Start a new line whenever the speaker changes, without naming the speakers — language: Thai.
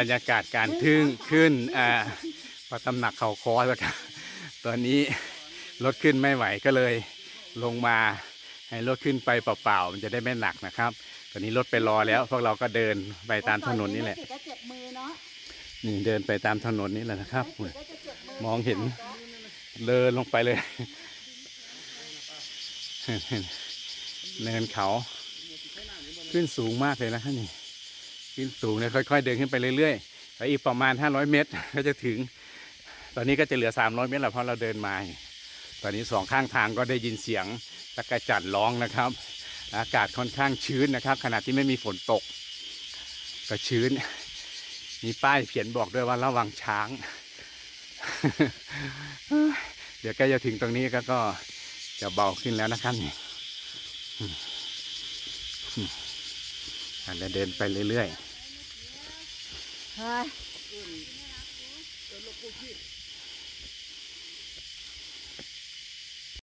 บรรยากาศการทึ่งขึ้นอ่าพระตำหนักเขาคอแล้วครับตอนนี้รถขึ้นไม่ไหวก็เลยลงมาให้รถขึ้นไปเปล่าๆมันจะได้ไม่หนักนะครับ ตอนนี้รถไปรอแล้วพวกเราก็เดินไปตามถนนนี่แหละ
นี่
เดินไปตามถนนนี่แหละนะครับ
มอ
มองเห็นเดินลงไปเลยเนินเขาขึ้นสูงมากเลยนะครับนี่ ขึ้นสูงเนี่ยค่อยๆ เดินขึ้นไปเรื่อยๆแล้วอีกประมาณ 500 เมตรก็จะถึง ตอนนี้ก็จะเหลือ 300 เมตรแล้วเพราะเราเดินมาตอนนี้สองข้างทางก็ได้ยินเสียงตะกจัดร้องนะครับ อากาศค่อนข้างชื้นนะครับ ขณะที่ไม่มีฝนตก ก็ชื้น มีป้ายเขียนบอกด้วยว่าระวังช้าง เดี๋ยวใกล้จะถึงตรงนี้ก็จะเบาขึ้นแล้วนะครับ อืมอืมอะเดินไปเรื่อย
เฮ้ย